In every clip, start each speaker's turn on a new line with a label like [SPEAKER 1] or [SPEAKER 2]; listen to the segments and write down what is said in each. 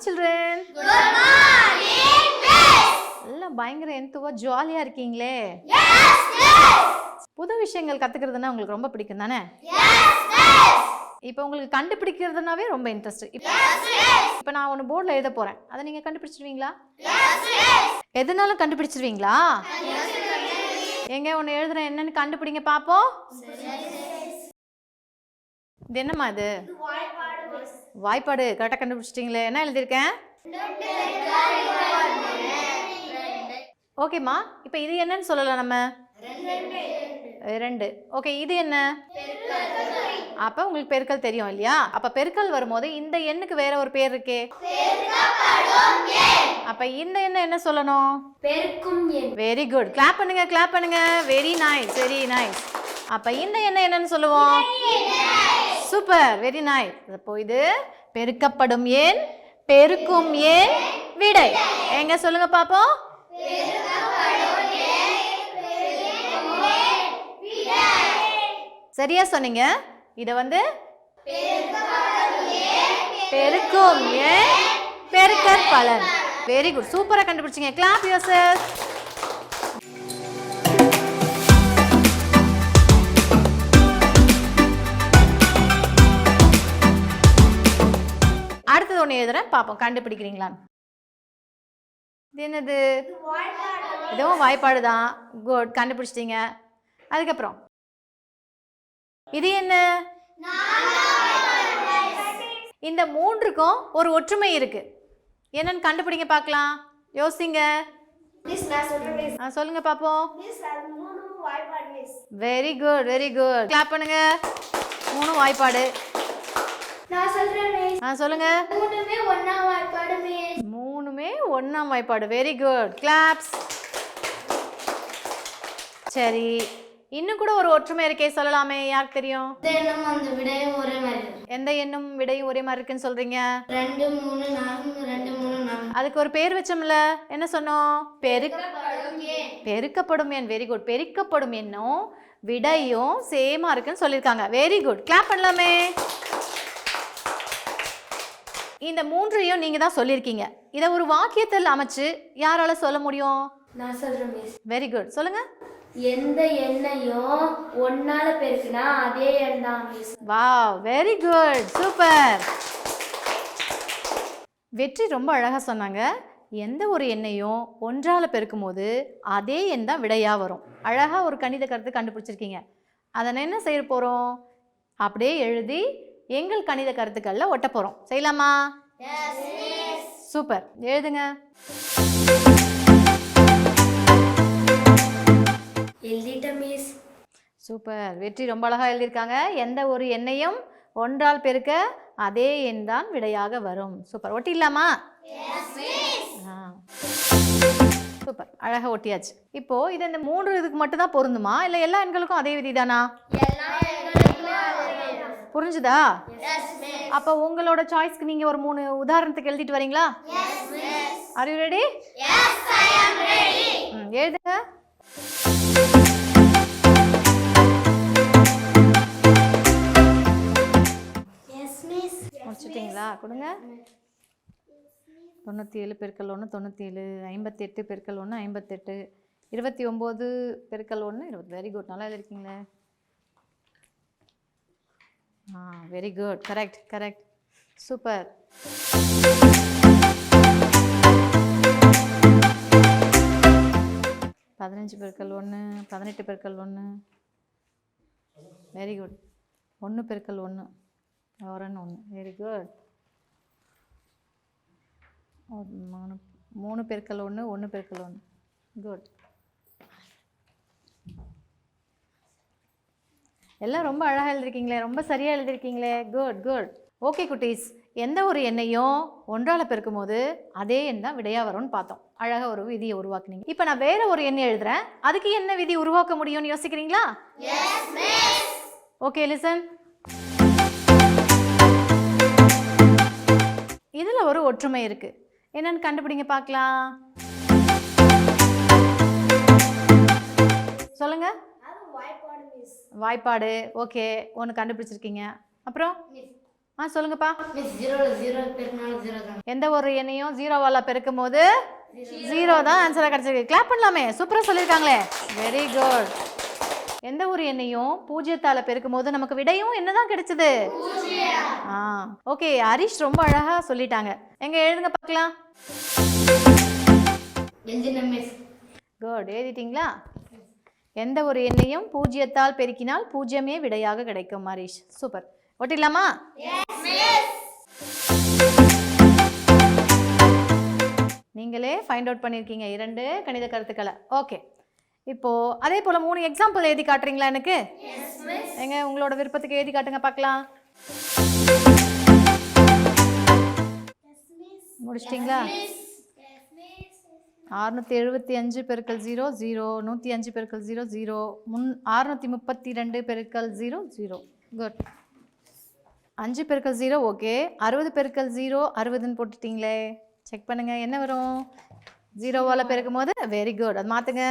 [SPEAKER 1] Morning children எல்லாம் பயங்கர எந்துவா ஜாலியாக இருக்கீங்களே? புது விஷயங்கள் கற்றுக்கிறதுனா உங்களுக்கு ரொம்ப பிடிக்கும் தானே? இப்போ உங்களுக்கு கண்டுபிடிக்கிறதுனாவே ரொம்ப இன்ட்ரெஸ்ட் இப்போ இப்போ நான் ஒன்று போர்டில் எழுத போகிறேன் அதை நீங்கள் கண்டுபிடிச்சிருவீங்களா? எதுனாலும் கண்டுபிடிச்சிருவீங்களா? எங்க ஒன்று எழுதுறேன் என்னன்னு கண்டுபிடிங்க பார்ப்போம் இது என்னம்மா இது? வாய்ப்பாடு கரெக்டாக கண்டுபிடிச்சிட்டிங்களே. என்ன எழுதியிருக்கேன்? ஓகேம்மா இப்போ இது என்னன்னு சொல்லலாம் நம்ம. ரெண்டு. ஓகே இது என்ன? அப்போ உங்களுக்கு பெருக்கல் தெரியும் இல்லையா? அப்போ பெருக்கல் வரும்போது இந்த எண்ணுக்கு வேற ஒரு பேர் இருக்கே. அப்போ இந்த எண்ணை என்ன சொல்லணும்?
[SPEAKER 2] பெருக்கும் எண்.
[SPEAKER 1] வெரி குட் கிளாப் பண்ணுங்க கிளாப் பண்ணுங்க. வெரி நைஸ் வெரி நைஸ் அப்போ இந்த எண்ணெய் என்னன்னு சொல்லுவோம்? சூப்பர் வெரி நைஸ் அப்போ இது பெருக்கப்படும் ஏன்? பெருக்கும் ஏன்? விடை. எங்க சொல்லுங்க பாப்போம்? சரியா சொன்னீங்க? இத வந்து பெருக்கும் ஏன்? பெருக்கற் பலன் வெரி குட் சூப்பரா கண்டுபிடிச்சீங்க. கிளாப் யோசஸ் ஒன்று எழுதுறேன். பார்ப்போம் கண்டுபிடிக்கிறீங்களான்னு இது என்னது? இதுவும் வாய்ப்பாடு தான் குட் கண்டுபிடிச்சிட்டீங்க. அதுக்கப்புறம். இது என்ன? இந்த மூன்றுக்கும் ஒரு ஒற்றுமை இருக்கு. என்னன்னு கண்டுபிடிங்க பார்க்கலாம். யோசிங்க. ஆ, சொல்லுங்க பார்ப்போம் very good very good clap பண்ணுங்க. மூணு வாய்ப்பாடு.
[SPEAKER 2] நான் சொல்றேன் மிஸ்
[SPEAKER 1] ஆ சொல்லுங்க.
[SPEAKER 2] மூணுமே ஒண்ணா வாய்ப்பாடு மிஸ்
[SPEAKER 1] மூணுமே ஒன்றாம் வாய்ப்பாடு. வெரி குட் கிளாப்ஸ் சரி. இன்னும் கூட ஒரு ஒற்றுமை இருக்கே சொல்லலாமே. யாருக்கு தெரியும். எந்த எண்ணும் விடையும் ஒரே மாதிரி இருக்குன்னு சொல்றீங்க? அதுக்கு ஒரு பேர் வச்சோம்ல. என்ன சொன்னோம்? பெருக் பெருக்கப்படும் எண். வெரி குட் பெருக்கப்படும் எண்ணும் விடையும் சேமா இருக்குன்னு சொல்லியிருக்காங்க. வெரி குட் கிளாப் பண்ணலாமே. இந்த மூன்றையும் நீங்க தான் சொல்லியிருக்கீங்க. இதை ஒரு வாக்கியத்தில் அமைச்சு யாரால சொல்ல முடியும்?
[SPEAKER 2] நான் சொல்றேன் மிஸ்
[SPEAKER 1] வெரி குட் சொல்லுங்க.
[SPEAKER 2] எந்த எண்ணையும் ஒன்னால பெருக்குனா அதே எண் தான் miss
[SPEAKER 1] wow very good super வெற்றி ரொம்ப அழகாக சொன்னாங்க. எந்த ஒரு எண்ணையும் ஒன்றால் பெருக்கும்போது அதே எண் தான் விடையாக வரும். அழகாக ஒரு கணித கருத்து கண்டுபிடிச்சிருக்கீங்க. அதை என்ன செய்ய போகிறோம் அப்படியே எழுதி எங்கள் கணித கருத்துக்களில் ஒட்ட போகிறோம் செய்யலாமா? சூப்பர். எழுதுங்க. சூப்பர். வெற்றி ரொம்ப அழகாக எழுதியிருக்காங்க. எந்த ஒரு எண்ணையும் ஒன்றால் பெருக்க அதே எண் தான் விடையாக வரும். சூப்பர். ஒட்டிடலாமா. சூப்பர். அழகாக ஒட்டியாச்சு. இப்போ இது இந்த மூன்று இதுக்கு மட்டும் தான் பொருந்துமா? இல்லை எல்லா எண்களுக்கும் அதே விதி தானா புரிஞ்சுதா? அப்போ உங்களோட சாய்ஸ்க்கு நீங்கள் ஒரு மூணு உதாரணத்துக்கு எழுதிட்டு வரீங்களா? ஆர் யூ ரெடி எழுதுங்க. முடிச்சிட்டிங்களா? கொடுங்க. தொண்ணூற்றி ஏழு பெருக்கல் ஒன்று தொண்ணூற்றி ஏழு ஐம்பத்தி எட்டு பெருக்கல் ஒன்று ஐம்பத்தெட்டு. இருபத்தி ஒம்பது பெருக்கல் ஒன்று இருபது. வெரி குட் நல்லா எழுதிருக்கீங்களே. ஆ very good correct correct super பதினஞ்சு பெருக்கல் ஒன்று பதினெட்டு பெருக்கல் ஒன்று வெரி குட் ஒன்று பெருக்கல் ஒன்று ஒரன்னு ஒன்று வெரி குட் மூணு மூணு பெருக்கல் ஒன்று ஒன்று பெருக்கல் ஒன்று குட் எல்லாம் ரொம்ப அழகாக எழுதிருக்கீங்களே ரொம்ப சரியாக எழுதிருக்கீங்களே. குட் குட் ஓகே குட்டீஸ். எந்த ஒரு எண்ணையும் ஒன்றால் பெருக்கும் போது அதே எண் தான் விடையாக வரும்னு பார்த்தோம். அழகாக ஒரு விதியை உருவாக்குனீங்க. இப்போ நான் வேற ஒரு எண்ணை எழுதுறேன். அதுக்கு என்ன விதி உருவாக்க முடியும்னு யோசிக்கிறீங்களா? ஓகே லிசன் இதில் ஒரு ஒற்றுமை இருக்கு. என்னன்னு கண்டுபிடிங்க பார்க்கலாம். சொல்லுங்க.
[SPEAKER 2] அது வாய்ப்பாடு
[SPEAKER 1] ஓகே ஒன்று கண்டுபிடிச்சிருக்கீங்க. அப்புறம்? ஆ சொல்லுங்கப்பா. எந்த ஒரு எண்ணையும் ஜீரோவால் பெருக்கும் போது ஜீரோ தான் ஆன்சராக கிடச்சிருக்கு. கிளாப் பண்ணலாமே. சூப்பராக சொல்லியிருக்காங்களே. வெரி குட் எந்த ஒரு எண்ணையும் பூஜ்ஜியத்தால் பெருக்கும் போது நமக்கு விடையும் என்னதான் கிடைச்சது? ஆ ஓகே ஹரிஷ் ரொம்ப அழகாக சொல்லிட்டாங்க. எங்க எழுதுங்க பார்க்கலாம். குட் எழுதிட்டீங்களா? எந்த ஒரு எண்ணையும் பூஜ்ஜியத்தால் பெருக்கினால் பூஜ்ஜியமே விடையாக கிடைக்கும் ஹரிஷ். சூப்பர். ஒட்டிடலாமா? நீங்களே ஃபைண்ட் அவுட் பண்ணியிருக்கீங்க இரண்டு கணித கருத்துக்களை. ஓகே இப்போ அதே போல மூணு எக்ஸாம்பிள் எழுதி காட்டுறீங்களா எனக்கு? எங்க உங்களோட விருப்பத்துக்கு எழுதி காட்டுங்க பார்க்கலாம். முடிச்சிட்டிங்களா? அறுநூத்தி எழுபத்தி அஞ்சு பெருக்கல் ஜீரோ ஜீரோ நூற்றி அஞ்சு பெருக்கல் ஜீரோ ஜீரோ முன் அறுநூத்தி முப்பத்தி ரெண்டு பெருக்கல் ஜீரோ ஜீரோ. குட் அஞ்சு பெருக்கல் ஜீரோ ஓகே அறுபது பெருக்கல் ஜீரோ அறுபதுன்னு போட்டுட்டிங்களே. செக் பண்ணுங்க என்ன வரும்? ஜீரோவால் பெருக்கும் போது வெரி குட் அது மாற்றுங்க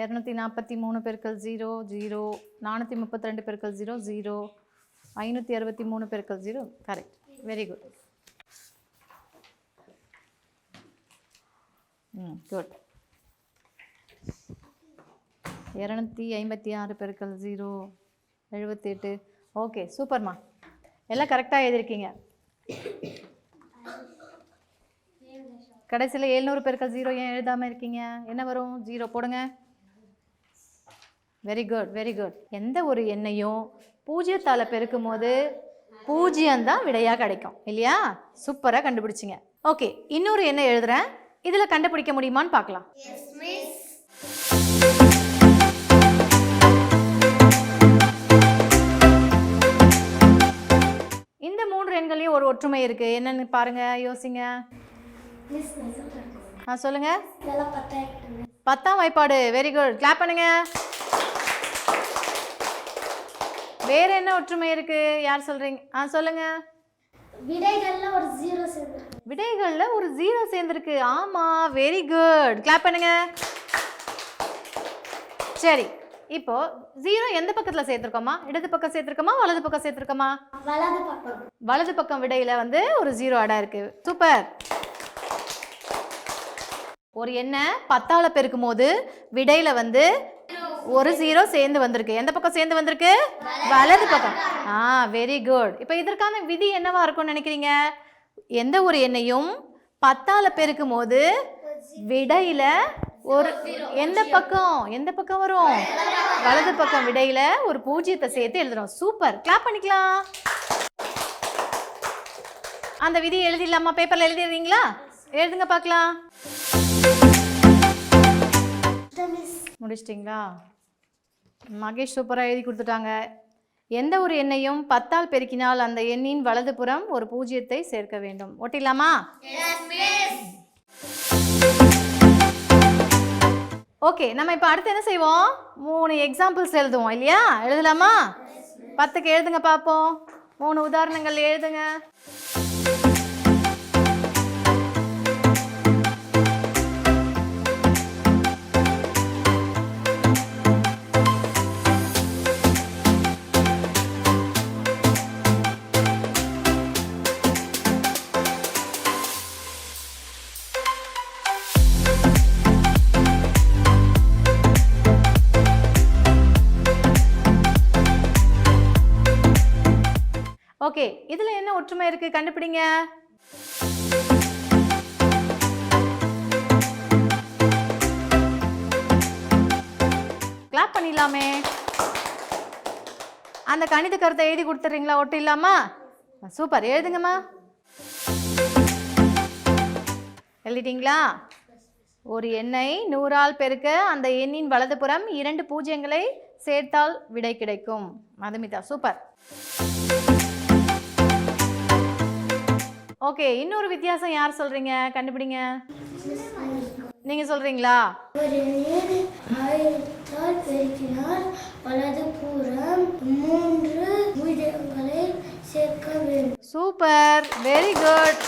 [SPEAKER 1] இரநூத்தி நாற்பத்தி மூணு பெருக்கல் ஜீரோ ஜீரோ. நானூற்றி முப்பத்தி ரெண்டு பெருக்கல் ஜீரோ ஜீரோ. ஐநூற்றி அறுபத்தி மூணு பெருக்கல் zero. Correct very good hmm good இரநூத்தி ஐம்பத்தி ஆறு பெருக்கள் ஜீரோ எழுபத்தெட்டு ஓகே சூப்பர்மா எல்லாம் கரெக்டாக எழுதியிருக்கீங்க. கடைசியில் எழுநூறு பெருக்கள் ஜீரோ ஏன் எழுதாமல் இருக்கீங்க? என்ன வரும்? ஜீரோ போடுங்க. வெரி குட் வெரி குட் எந்த ஒரு எண்ணையும் பூஜ்ஜியத்தால் பெருக்கும் போது பூஜ்ஜியம் தான் விடையாக கிடைக்கும். இல்லையா? சூப்பராக கண்டுபிடிச்சிங்க. ஓகே இன்னொரு எண்ணெய் எழுதுறேன். இதில் கண்டுபிடிக்க முடியுமான்னு பார்க்கலாம். இந்த மூன்று எண்களையும் ஒரு ஒற்றுமை இருக்கு. என்னன்னு பாருங்க யோசிங்க. ஆ சொல்லுங்க. பத்தாம் வாய்ப்பாடு. வெரி குட் கிளாப் பண்ணுங்க. வேற என்ன ஒற்றுமை இருக்கு? யார் சொல்றீங்க? ஆ சொல்லுங்க.
[SPEAKER 2] விடைகள்ல ஒரு ஜீரோ சேர்ந்து
[SPEAKER 1] விடைகள்ல ஒரு ஜீரோ சேர்ந்துருக்கு. ஆமா வெரி குட் கிளாப் பண்ணுங்க. சரி இப்போ ஜீரோ எந்த பக்கத்துல சேர்த்துருக்கோமா? இடது பக்கம் சேர்த்துருக்கோமா? வலது பக்கம் சேர்த்துருக்கோமா?
[SPEAKER 2] வலது பக்கம்.
[SPEAKER 1] வலது பக்கம் விடையில வந்து ஒரு ஜீரோ அடா இருக்கு. சூப்பர் ஒரு எண்ணை பத்தால பெருக்கும் போது விடையில வந்து ஒரு ஜீரோ சேர்ந்து வந்திருக்கு. எந்த பக்கம் சேர்ந்து வந்திருக்கு? வலது பக்கம். ஆ வெரி குட் இப்போ இதற்கான விதி என்னவா இருக்கும்னு நினைக்கிறீங்க? எந்த ஒரு எண்ணையும் பத்தால பெருக்கும் போது விடையில ஒரு எந்த பக்கம்? எந்த பக்கம் வரும்? வலது பக்கம் விடையில ஒரு பூஜ்ஜியத்தை சேர்த்து எழுதுறோம். சூப்பர். கிளாப் பண்ணிக்கலாம். அந்த விதி எழுதிடலாமா? பேப்பர்ல எழுதிடுறீங்களா? எழுதுங்க பார்க்கலாம். முடிச்சிட்டிங்களா? மகேஷ் சூப்பராக எழுதி கொடுத்துட்டாங்க. எந்த ஒரு எண்ணையும் பத்தால் பெருக்கினால் அந்த எண்ணின் வலதுபுறம் ஒரு பூஜ்ஜியத்தை சேர்க்க வேண்டும். ஒட்டிடலாமா? ஓகே நம்ம இப்போ அடுத்து என்ன செய்வோம்? மூணு எக்ஸாம்பிள்ஸ் எழுதுவோம் இல்லையா? எழுதலாமா? பத்துக்கு எழுதுங்க பார்ப்போம் மூணு உதாரணங்கள் எழுதுங்க. ஒற்றுமை இருக்கு கண்டுபிடிங்க. கிளாப் பண்ணிடலாமே. அந்த கணித கருத்தை எழுதி கொடுத்துறீங்களா ஒட்டு இல்லாமா? சூப்பர் எழுதுங்கம்மா. எழுதிட்டீங்களா? ஒரு எண்ணை நூறால் பெருக்க அந்த எண்ணின் வலதுபுறம் இரண்டு பூஜ்ஜியங்களை சேர்த்தால் விடை கிடைக்கும். மதுமிதா சூப்பர். ஓகே இன்னொரு வித்தியாசம் யார் சொல்றீங்க? கண்டுபிடிங்க. நீங்க சொல்றீங்களா?
[SPEAKER 2] ஒரு நீர் ஆயிரத்தால் பெருக்கினால் வலது புறம் மூன்று பூஜ்ஜியங்களை சேர்க்க வேண்டும்.
[SPEAKER 1] சூப்பர். வெரி குட்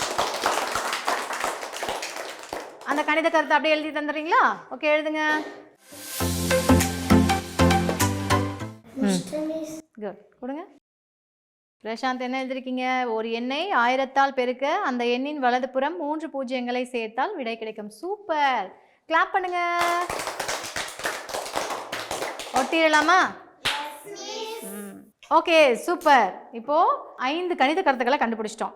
[SPEAKER 1] அந்த கணித கருத்தை அப்படியே எழுதி தந்துடுறீங்களா? ஓகே எழுதுங்க. குட் கொடுங்க. பிரசாந்த் என்ன எழுதிருக்கீங்க? ஒரு எண்ணை ஆயிரத்தால் பெருக்க அந்த எண்ணின் வலதுபுறம் மூன்று பூஜ்ஜியங்களை சேர்த்தால் விடை கிடைக்கும். சூப்பர். கிளாப் பண்ணுங்க. ஒட்டிடலாமா? Okay super. இப்போ ஐந்து கணித கருத்துக்களை கண்டுபிடிச்சிட்டோம்.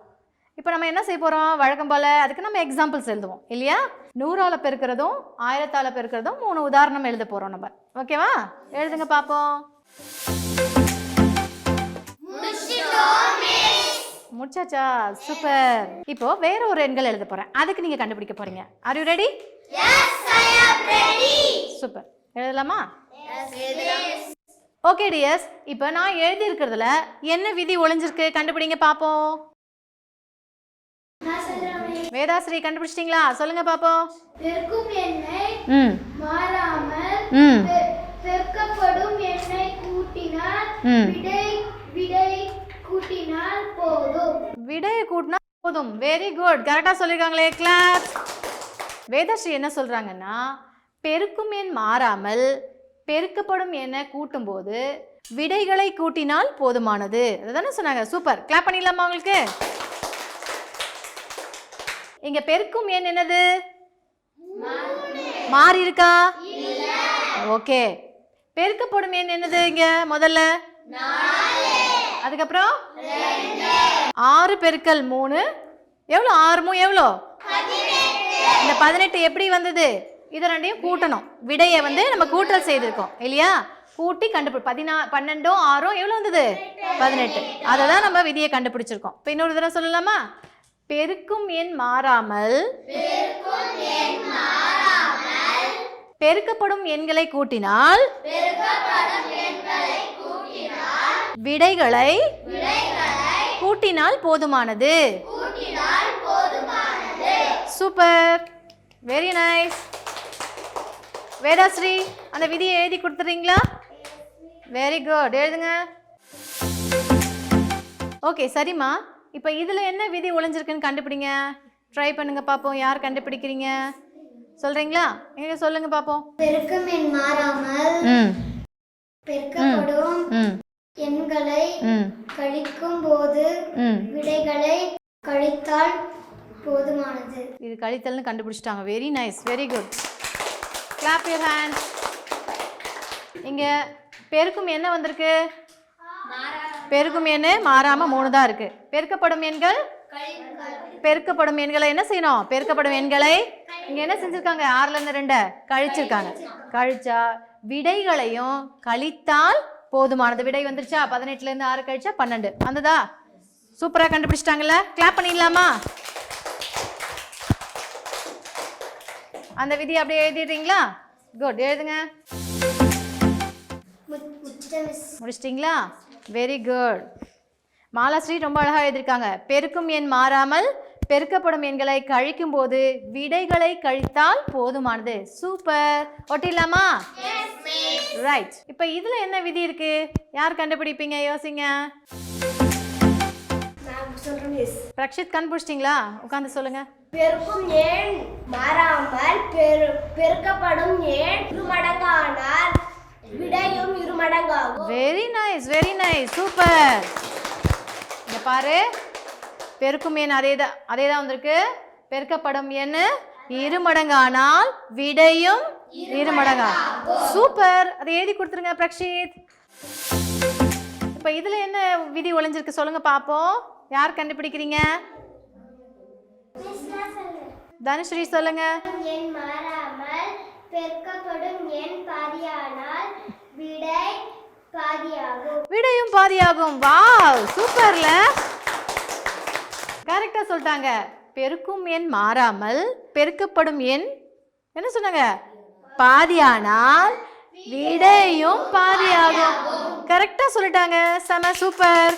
[SPEAKER 1] இப்போ நம்ம என்ன செய்ய போகிறோம் வழக்கம் போல் அதுக்கு நம்ம எக்ஸாம்பிள்ஸ் எழுதுவோம். இல்லையா? நூறால பெருக்கிறதும் ஆயிரத்தால பெருக்கிறதும் மூணு உதாரணம் எழுத போகிறோம் நம்ம. ஓகேவா எழுதுங்க பார்ப்போம் முடிச்சாச்சா? சூப்பர். இப்போ வேற ஒரு எண்கள் எழுத போறேன். அதுக்கு நீங்க கண்டுபிடிக்க போறீங்க. Are you ready super. எழுதலாமா? ஓகே டியர்ஸ் இப்போ நான் எழுதி இருக்கிறதுல என்ன விதி ஒளிஞ்சிருக்கு? கண்டுபிடிங்க பாப்போம். வேதாஸ்ரீ. கண்டுபிடிச்சிட்டீங்களா? சொல்லுங்க பாப்போம். ம். ம்.
[SPEAKER 2] விடை விடை கூட்டினால் போதும்.
[SPEAKER 1] விடையை கூட்டினா போதும். வெரி குட் கரெக்டாக சொல்லியிருக்காங்களே கிளாஸ் வேதஸ்ரீ என்ன சொல்கிறாங்கன்னா பெருக்கும் எண் மாறாமல் பெருக்கப்படும் எண்ணை கூட்டும்போது விடைகளை கூட்டினால் போதுமானது. அதுதானே சொன்னாங்க. சூப்பர் கிளாப் பண்ணிடலாமா உங்களுக்கு? இங்க பெருக்கும் எண் என்னது? மாறி இருக்கா ஓகே பெருக்கப்படும் எண் என்னது இங்க முதல்ல? அதுக்கப்புறம்? ஆறு பெருக்கல் மூணு. எவ்வளோ? ஆறு மூ எவ்வளோ? இந்த பதினெட்டு எப்படி வந்தது? இதை ரெண்டையும் கூட்டணும். விடையை வந்து நம்ம கூட்டல் செய்திருக்கோம். இல்லையா? கூட்டி கண்டுபிடி பதினா பன்னெண்டும் ஆறும் எவ்வளோ வந்தது? பதினெட்டு. அதை தான் நம்ம விதியை கண்டுபிடிச்சிருக்கோம். இப்போ இன்னொரு தடவை சொல்லலாமா? பெருக்கும் எண் மாறாமல் பெருக்கப்படும் எண்களை கூட்டினால் விடைகளை கூட்டினால் போதுமானது. சூப்பர். வெரி நைஸ் வேதாஸ்ரீ அந்த விதியை எழுதி கொடுத்துறீங்களா? வெரி குட் எழுதுங்க. ஓகே சரிம்மா. இப்போ இதில் என்ன விதி ஒளிஞ்சிருக்குன்னு கண்டுபிடிங்க. ட்ரை பண்ணுங்க பார்ப்போம் யார் கண்டுபிடிக்கிறீங்க? சொல்கிறீங்களா எங்க சொல்லுங்க பார்ப்போம்
[SPEAKER 2] பெருக்கும் எண் மாறாமல் பெருக்கப்படும். எண்களை கழிக்கும் போது விடைகளை கழித்தால் போதுமானது.
[SPEAKER 1] இது கழித்தல்னு கண்டுபிடிச்சிட்டாங்க. Very nice very good clap your hand இங்கே பெருக்கும் என்ன வந்திருக்கு. பெருக்கும் எண்ணு மாறாமல் மூணு தான் இருக்கு. பெருக்கப்படும் எண்கள்? பெருக்கப்படும் எண்களை என்ன செய்யணும்? பெருக்கப்படும் எண்களை இங்கே என்ன செஞ்சுருக்காங்க? ஆறுலேருந்து ரெண்டை கழிச்சிருக்காங்க. கழிச்சா விடைகளையும் கழித்தால் போதுமானது. விடை வந்துருச்சா? பதினெட்டுலேருந்து ஆறு கழிச்சா பன்னெண்டு. வந்ததா? சூப்பராக கண்டுபிடிச்சிட்டாங்கல்ல? கிளாப் பண்ணிடலாமா? அந்த விதி அப்படியே எழுதிடுறீங்களா? குட் எழுதுங்க. முடிச்சிட்டிங்களா? வெரி குட் மாலாஸ்ரீ ரொம்ப அழகாக எழுதியிருக்காங்க. பெருக்கும் எண் மாறாமல் பெருக்கப்படும் எண்களை கழிக்கும் போது விடைகளை கழித்தால் போதுமானது. சூப்பர். ஒட்டிடலாமா? ரைட் இப்போ இதுல என்ன விதி இருக்கு? யார் கண்டுபிடிப்பீங்க? யோசிங்க. பிரக்ஷித் கண்டுபிடிச்சிட்டிங்களா? உட்காந்து சொல்லுங்க.
[SPEAKER 2] பெருக்கும் எண் மாறாமல் பெரு பெருக்கப்படும் எண் இருமடங்கானால் விடையும் இருமடங்காகும்.
[SPEAKER 1] Very nice very nice super. இங்க பாரு. பெருக்கும் எண் அதே தான் அதே தான் வந்திருக்கு. பெருக்கப்படும் எண் இரு மடங்கானால் விடையும் இரு மடங்கா சூப்பர். அதை எழுதி கொடுத்துருங்க பிரக்ஷித். இப்போ இதுல என்ன விதி ஒளிஞ்சிருக்கு சொல்லுங்க பாப்போம். யார் கண்டுபிடிக்கிறீங்க? தனுஸ்ரீ சொல்லுங்க.
[SPEAKER 2] எண் மாறாமல் பெருக்கப்படும் எண் பாதியானால் விடை பாதியாகும்.
[SPEAKER 1] விடையும் பாதியாகும். வாவ் சூப்பர்ல. கரெக்டா சொல்லிட்டாங்க. பெருக்கும் எண் மாறாமல் பெருக்கப்படும் எண் என்ன சொன்னாங்க? பாதியானால் விடையும் பாதியாகும். கரெக்டா சொல்லிட்டாங்க. செம சூப்பர்.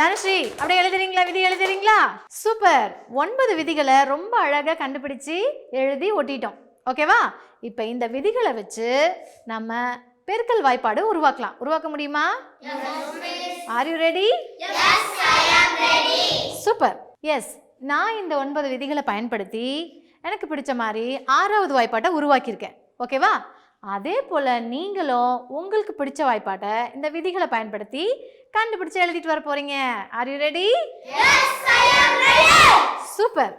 [SPEAKER 1] தனுஸ்ரீ அப்படியே எழுதுறீங்களா? விதி எழுதுறீங்களா? சூப்பர். ஒன்பது விதிகளை ரொம்ப அழகா கண்டுபிடிச்சு எழுதி ஒட்டிட்டோம். ஓகேவா? இப்போ இந்த விதிகளை வச்சு நம்ம பெருக்கல் வாய்ப்பாடு உருவாக்கலாம். உருவாக்க முடியுமா? Are you ready super yes நான் இந்த ஒன்பது விதிகளை பயன்படுத்தி எனக்கு பிடிச்ச மாதிரி ஆறாவது வாய்ப்பாட்டை உருவாக்கியிருக்கேன். ஓகேவா அதே போல் நீங்களும் உங்களுக்கு பிடிச்ச வாய்ப்பாட்டை இந்த விதிகளை பயன்படுத்தி கண்டுபிடிச்சு எழுதிட்டு வர போறீங்க. Are you ready super